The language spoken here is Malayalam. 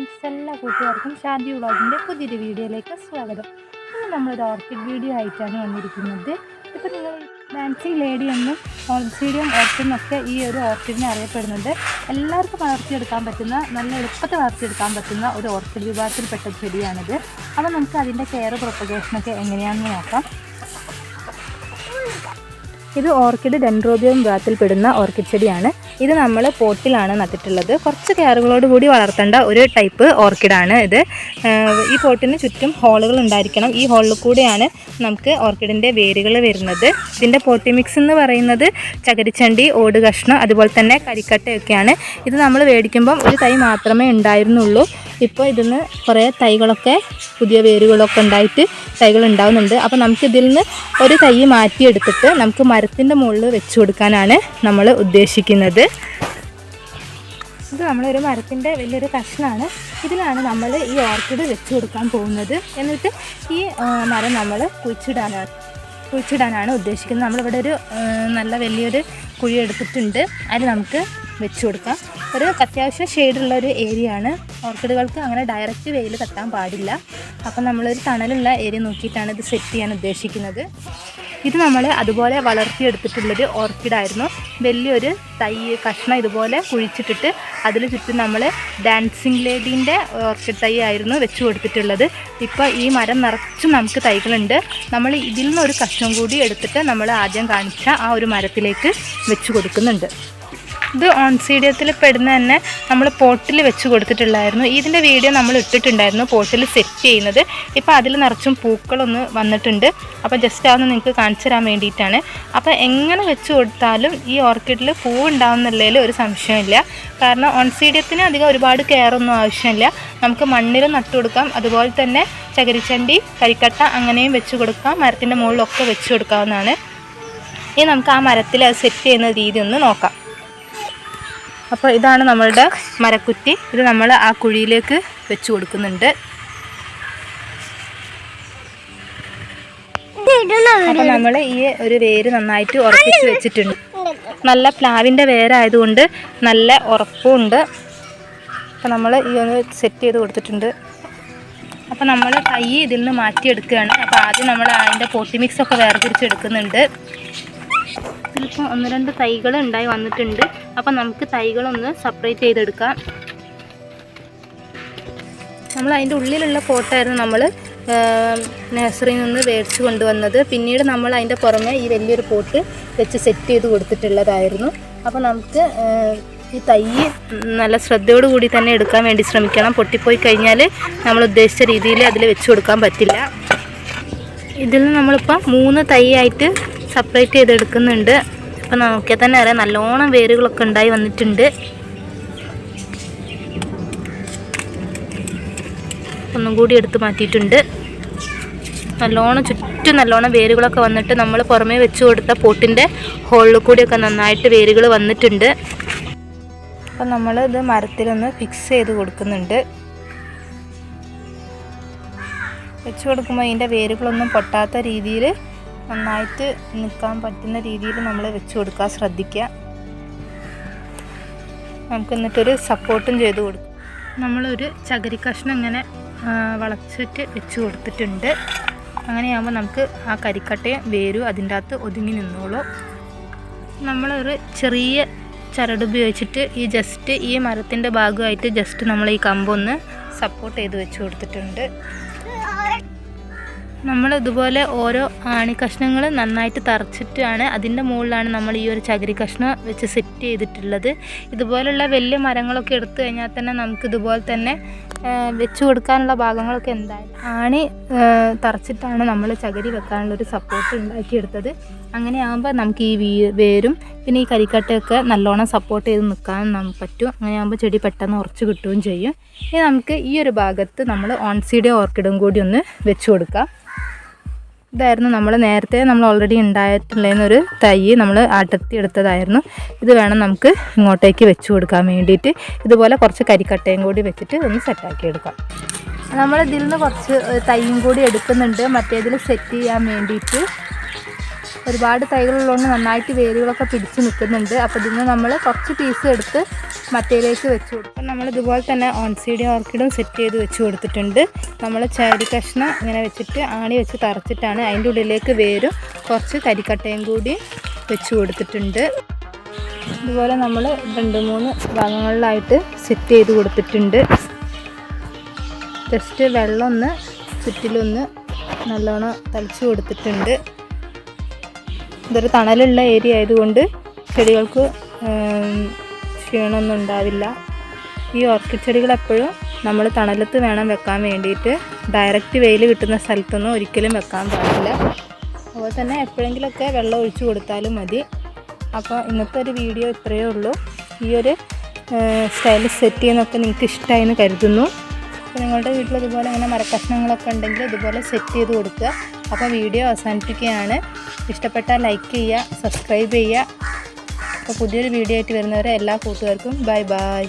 ഫ്രണ്ട്സ് എല്ലാ കൂട്ടുകാർക്കും ഷാദി വ്ളോഗിന്റെ പുതിയൊരു വീഡിയോയിലേക്ക് സ്വാഗതം. ഇന്ന് നമ്മളൊരു ഓർക്കിഡ് വീഡിയോ ആയിട്ടാണ് വന്നിരിക്കുന്നത്. ഇപ്പോൾ നിങ്ങൾ ഡാൻസിങ് ലേഡി എന്നും ഓൾസീഡിയം ഓർക്കിഡ് ഒക്കെ ഈ ഒരു ഓർക്കിഡിനെ അറിയപ്പെടുന്നുണ്ട്. എല്ലാവർക്കും വളർത്തിയെടുക്കാൻ പറ്റുന്ന നല്ല എളുപ്പത്തിൽ വളർത്തിയെടുക്കാൻ പറ്റുന്ന ഒരു ഓർക്കിഡ് വിഭാഗത്തിൽപ്പെട്ട ചെടിയാണിത്. അപ്പോൾ നമുക്ക് അതിന്റെ കെയർ പ്രൊപ്പഗേഷനൊക്കെ എങ്ങനെയാണെന്ന് നോക്കാം. ഇത് ഓർക്കിഡ് ഡെൻഡ്രോബിയം വിഭാഗത്തിൽപ്പെടുന്ന ഓർക്കിഡ് ചെടിയാണ്. ഇത് നമ്മൾ പോട്ടിലാണ് നട്ടിട്ടുള്ളത്. കുറച്ച് കെയറുകളോട് കൂടി വളർത്തേണ്ട ഒരു ടൈപ്പ് ഓർക്കിഡാണ് ഇത്. ഈ പോട്ടിന് ചുറ്റും ഹോളുകൾ ഉണ്ടായിരിക്കണം. ഈ ഹോളിൽ കൂടെയാണ് നമുക്ക് ഓർക്കിഡിന്റെ വേരുകൾ വരുന്നത്. ഇതിന്റെ പോട്ടി മിക്സ് എന്ന് പറയുന്നത് ചകരിച്ചണ്ടി ഓട് കഷ്ണം അതുപോലെ തന്നെ കരിക്കട്ടയൊക്കെയാണ്. ഇത് നമ്മൾ മേടിക്കുമ്പം ഒരു തൈ മാത്രമേ ഉണ്ടായിരുന്നുള്ളൂ. ഇപ്പോൾ ഇതിന്ന് കുറേ തൈകളൊക്കെ പുതിയ വേരുകളൊക്കെ ഉണ്ടായിട്ട് തൈകൾ ഉണ്ടാവുന്നുണ്ട്. അപ്പോൾ നമുക്ക് ഇതിൽ നിന്ന് ഒരു തൈ മാറ്റിയെടുത്തിട്ട് നമുക്ക് മരത്തിന്റെ മുകളിൽ വെച്ച് കൊടുക്കാനാണ് നമ്മൾ ഉദ്ദേശിക്കുന്നത്. ഇത് നമ്മളൊരു മരത്തിന്റെ വലിയൊരു കഷ്ണമാണ് ഇതിലാണ് നമ്മൾ ഈ ഓർക്കിഡ് വെച്ച് കൊടുക്കാൻ പോകുന്നത്. എന്നിട്ട് ഈ മരം നമ്മൾ കുഴിച്ചിടാനാണ് കുഴിച്ചിടാനാണ് ഉദ്ദേശിക്കുന്നത്. നമ്മളിവിടെ ഒരു നല്ല വലിയൊരു കുഴി എടുത്തിട്ടുണ്ട്. അതിൽ നമുക്ക് വെച്ച് കൊടുക്കാം. ഒരു അത്യാവശ്യം ഷെയ്ഡുള്ള ഒരു ഏരിയ ആണ് ഓർക്കിഡുകൾക്ക് അങ്ങനെ ഡയറക്റ്റ് വെയിൽ തട്ടാൻ പാടില്ല. അപ്പം നമ്മളൊരു തണലുള്ള ഏരിയ നോക്കിയിട്ടാണ് ഇത് സെറ്റ് ചെയ്യാൻ ഉദ്ദേശിക്കുന്നത്. ഇത് നമ്മൾ അതുപോലെ വളർത്തിയെടുത്തിട്ടുള്ളൊരു ഓർക്കിഡായിരുന്നു വലിയൊരു തൈ കഷ്ണം ഇതുപോലെ കുഴിച്ചിട്ടിട്ട് അതിൽ ചുറ്റും നമ്മൾ ഡാൻസിങ് ലേഡീന്റെ ഓർക്കിഡ് തൈ ആയിരുന്നു വെച്ച് കൊടുത്തിട്ടുള്ളത്. ഇപ്പോൾ ഈ മരം നിറച്ചും നമുക്ക് തൈകളുണ്ട്. നമ്മൾ ഇതിൽ നിന്ന് ഒരു കഷ്ണം കൂടി എടുത്തിട്ട് നമ്മൾ ആദ്യം കാണിച്ച ആ ഒരു മരത്തിലേക്ക് വെച്ച് കൊടുക്കുന്നുണ്ട്. ഇത് ഓൺസീഡിയത്തിൽ പെടുന്ന തന്നെ നമ്മൾ പോട്ടിൽ വെച്ച് കൊടുത്തിട്ടുണ്ടായിരുന്നു ഇതിന്റെ വീഡിയോ നമ്മൾ ഇട്ടിട്ടുണ്ടായിരുന്നു പോട്ടിൽ സെറ്റ് ചെയ്യുന്നത്. ഇപ്പോൾ അതിൽ നിറച്ചും പൂക്കളൊന്ന് വന്നിട്ടുണ്ട്. അപ്പോൾ ജസ്റ്റ് അതൊന്ന് നിങ്ങൾക്ക് കാണിച്ചു തരാൻ വേണ്ടിയിട്ടാണ്. അപ്പോൾ എങ്ങനെ വെച്ച് കൊടുത്താലും ഈ ഓർക്കിഡിൽ പൂവ് ഉണ്ടാവുന്നുള്ളതിൽ ഒരു സംശയമില്ല. കാരണം ഓൺസീഡിയത്തിന് അധികം ഒരുപാട് കെയർ ഒന്നും ആവശ്യമില്ല. നമുക്ക് മണ്ണിൽ നട്ടു കൊടുക്കാം. അതുപോലെ തന്നെ ചകിരിച്ചണ്ടി കരിക്കട്ട അങ്ങനെയും വെച്ച് കൊടുക്കാം. മരത്തിന്റെ മുകളിലൊക്കെ വെച്ച് കൊടുക്കാവുന്നതാണ്. ഇനി നമുക്ക് ആ മരത്തിൽ അത് സെറ്റ് ചെയ്യുന്ന രീതി ഒന്ന് നോക്കാം. അപ്പോൾ ഇതാണ് നമ്മളുടെ മരക്കുറ്റി. ഇത് നമ്മൾ ആ കുഴിയിലേക്ക് വെച്ച് കൊടുക്കുന്നുണ്ട്. അപ്പോൾ നമ്മൾ ഈ ഒരു വേര് നന്നായിട്ട് ഉറപ്പിച്ച് വെച്ചിട്ടുണ്ട്. നല്ല പ്ലാവിന്റെ വേരായതുകൊണ്ട് നല്ല ഉറപ്പും ഉണ്ട് അപ്പോൾ നമ്മൾ ഈ ഒന്ന് സെറ്റ് ചെയ്ത് കൊടുത്തിട്ടുണ്ട്. അപ്പോൾ നമ്മൾ തൈ ഇതിൽ നിന്ന് മാറ്റിയെടുക്കുകയാണ്. അപ്പോൾ ആദ്യം നമ്മൾ അതിന്റെ പൊട്ടിമിക്സൊക്കെ വേർതിരിച്ചെടുക്കുന്നുണ്ട് ഇതിലിപ്പോൾ ഒന്ന് രണ്ട് തൈകൾ ഉണ്ടായി വന്നിട്ടുണ്ട്. അപ്പം നമുക്ക് തൈകളൊന്ന് സെപ്പറേറ്റ് ചെയ്തെടുക്കാം. നമ്മൾ അതിന്റെ ഉള്ളിലുള്ള പോട്ടായിരുന്നു നമ്മൾ നഴ്സറിയിൽ നിന്ന് മേടിച്ച് കൊണ്ടുവന്നത്. പിന്നീട് നമ്മൾ അതിന്റെ പുറമെ ഈ വലിയൊരു പോട്ട് വെച്ച് സെറ്റ് ചെയ്ത് കൊടുത്തിട്ടുള്ളതായിരുന്നു. അപ്പോൾ നമുക്ക് ഈ തൈ നല്ല ശ്രദ്ധയോട് കൂടി തന്നെ എടുക്കാൻ വേണ്ടി ശ്രമിക്കണം. പൊട്ടിപ്പോയി കഴിഞ്ഞാൽ നമ്മൾ ഉദ്ദേശിച്ച രീതിയിൽ അതിൽ വെച്ച് കൊടുക്കാൻ പറ്റില്ല. ഇതിൽ നിന്ന് നമ്മളിപ്പോൾ മൂന്ന് തൈ ആയിട്ട് സെപ്പറേറ്റ് ചെയ്തെടുക്കുന്നുണ്ട്. അപ്പം നോക്കിയാൽ തന്നെ അറിയാം നല്ലോണം വേരുകളൊക്കെ ഉണ്ടായി വന്നിട്ടുണ്ട്. ഒന്നും കൂടി എടുത്ത് മാറ്റിയിട്ടുണ്ട്. നല്ലോണം ചുറ്റും നല്ലോണം വേരുകളൊക്കെ വന്നിട്ട് നമ്മൾ പുറമേ വെച്ച് കൊടുത്ത പോട്ടിന്റെ ഹോളിൽ കൂടിയൊക്കെ നന്നായിട്ട് വേരുകൾ വന്നിട്ടുണ്ട്. അപ്പം നമ്മൾ ഇത് മരത്തിലൊന്ന് ഫിക്സ് ചെയ്ത് കൊടുക്കുന്നുണ്ട്. വെച്ച് കൊടുക്കുമ്പോൾ അതിന്റെ വേരുകളൊന്നും പൊട്ടാത്ത രീതിയിൽ നന്നായിട്ട് നിൽക്കാൻ പറ്റുന്ന രീതിയിൽ നമ്മൾ വെച്ച് കൊടുക്കാൻ ശ്രദ്ധിക്കുക. നമുക്ക് എന്നിട്ടൊരു സപ്പോർട്ടും ചെയ്ത് കൊടുക്കും. നമ്മളൊരു ചകിരി കഷ്ണം ഇങ്ങനെ വളച്ചിട്ട് വെച്ച് കൊടുത്തിട്ടുണ്ട്. അങ്ങനെയാകുമ്പോൾ നമുക്ക് ആ കരിക്കട്ടയും വേരും അതിന്റെ അകത്ത് ഒതുങ്ങി നിന്നോളും. നമ്മളൊരു ചെറിയ ചരട് ഉപയോഗിച്ചിട്ട് ഈ ജസ്റ്റ് ഈ മരത്തിന്റെ ഭാഗമായിട്ട് ജസ്റ്റ് നമ്മൾ ഈ കമ്പൊന്ന് സപ്പോർട്ട് ചെയ്ത് വെച്ച് കൊടുത്തിട്ടുണ്ട്. നമ്മൾ ഇതുപോലെ ഓരോ ആണി കഷ്ണങ്ങൾ നന്നായിട്ട് തറച്ചിട്ടാണ് അതിന്റെ മുകളിലാണ് നമ്മൾ ഈ ഒരു ചകിരി കഷ്ണം വെച്ച് സെറ്റ് ചെയ്തിട്ടുള്ളത്. ഇതുപോലുള്ള വലിയ മരങ്ങളൊക്കെ എടുത്തു കഴിഞ്ഞാൽ തന്നെ നമുക്ക് ഇതുപോലെ തന്നെ വെച്ച് കൊടുക്കാനുള്ള ഭാഗങ്ങളൊക്കെ എന്തായാലും ആണി തറച്ചിട്ടാണ് നമ്മൾ ചകിരി വെക്കാനുള്ള ഒരു സപ്പോർട്ട് ഉണ്ടാക്കിയെടുത്തത്. അങ്ങനെ ആകുമ്പോൾ നമുക്ക് ഈ വീ വേരും പിന്നെ ഈ കരിക്കട്ടയൊക്കെ നല്ലോണം സപ്പോർട്ട് ചെയ്ത് നിൽക്കാൻ നമുക്ക് പറ്റും. അങ്ങനെ ആകുമ്പോൾ ചെടി പെട്ടെന്ന് ഉറച്ച് കിട്ടുകയും ചെയ്യും. ഇനി നമുക്ക് ഈ ഒരു ഭാഗത്ത് നമ്മൾ ഓൺസീഡിയ ഓർക്കിഡും കൂടി ഒന്ന് വെച്ച് കൊടുക്കാം. ഇതായിരുന്നു നമ്മൾ നേരത്തെ നമ്മൾ ഓൾറെഡി ഉണ്ടായിട്ടുള്ളതിനൊരു തൈ നമ്മൾ അടർത്തി എടുത്തതായിരുന്നു ഇത് വേണം നമുക്ക് ഇങ്ങോട്ടേക്ക് വെച്ച് കൊടുക്കാൻ വേണ്ടിയിട്ട്. ഇതുപോലെ കുറച്ച് കരിക്കട്ടയും കൂടി വെച്ചിട്ട് ഒന്ന് സെറ്റാക്കി എടുക്കാം. നമ്മൾ ഇതിൽ നിന്ന് കുറച്ച് തൈയും കൂടി എടുക്കുന്നുണ്ട്. മറ്റേതിൽ സെറ്റ് ചെയ്യാൻ വേണ്ടിയിട്ട് ഒരുപാട് തൈകളുള്ളതുകൊണ്ട് നന്നായിട്ട് വേരുകളൊക്കെ പിടിച്ച് നിൽക്കുന്നുണ്ട്. അപ്പോൾ ഇതിന് നമ്മൾ കുറച്ച് പീസ് എടുത്ത് മറ്റേലേക്ക് വെച്ച് കൊടുക്കും. നമ്മൾ ഇതുപോലെ തന്നെ ഓൺസീഡി ഓർക്കിഡും സെറ്റ് ചെയ്ത് വെച്ച് കൊടുത്തിട്ടുണ്ട്. നമ്മൾ ചാരി കഷ്ണ ഇങ്ങനെ വെച്ചിട്ട് ആണി വെച്ച് തറച്ചിട്ടാണ് അതിന്റെ ഉള്ളിലേക്ക് വേരും. കുറച്ച് കരിക്കട്ടയും കൂടി വെച്ച് കൊടുത്തിട്ടുണ്ട്. ഇതുപോലെ നമ്മൾ രണ്ട് മൂന്ന് ഭാഗങ്ങളിലായിട്ട് സെറ്റ് ചെയ്ത് കൊടുത്തിട്ടുണ്ട്. ജസ്റ്റ് വെള്ളം ഒന്ന് ചുറ്റിലൊന്ന് നല്ലോണം തളിച്ചു കൊടുത്തിട്ടുണ്ട്. ഇതൊരു തണലുള്ള ഏരിയ ആയതുകൊണ്ട് ചെടികൾക്ക് ക്ഷീണമൊന്നും ഉണ്ടാവില്ല. ഈ ഓർക്കിഡ് ചെടികൾ എപ്പോഴും നമ്മൾ തണലത്ത് വേണം വെക്കാൻ വേണ്ടിയിട്ട്. ഡയറക്റ്റ് വെയിൽ കിട്ടുന്ന സ്ഥലത്തൊന്നും ഒരിക്കലും വെക്കാൻ പാടില്ല. അതുപോലെ തന്നെ എപ്പോഴെങ്കിലുമൊക്കെ വെള്ളം ഒഴിച്ചു കൊടുത്താലും മതി. അപ്പോൾ ഇന്നത്തെ ഒരു വീഡിയോ ഇത്രയേ ഉള്ളൂ. ഈ ഒരു സ്റ്റൈൽ സെറ്റ് ചെയ്യുന്നൊക്കെ നിങ്ങൾക്ക് ഇഷ്ടമായി എന്ന് കരുതുന്നു. അപ്പോൾ നിങ്ങളുടെ വീട്ടിൽ ഇതുപോലെ അങ്ങനെ മരക്കഷ്ണങ്ങളൊക്കെ ഉണ്ടെങ്കിൽ ഇതുപോലെ സെറ്റ് ചെയ്ത് കൊടുക്കുക. അപ്പോൾ വീഡിയോ അവസാനിപ്പിക്കുകയാണ്. ഇഷ്ടപ്പെട്ടാൽ ലൈക്ക് ചെയ്യുക സബ്സ്ക്രൈബ് ചെയ്യുക. അപ്പോൾ പുതിയൊരു വീഡിയോ ആയിട്ട് വരുന്നവരെ എല്ലാ കൂട്ടുകാർക്കും ബൈ ബൈ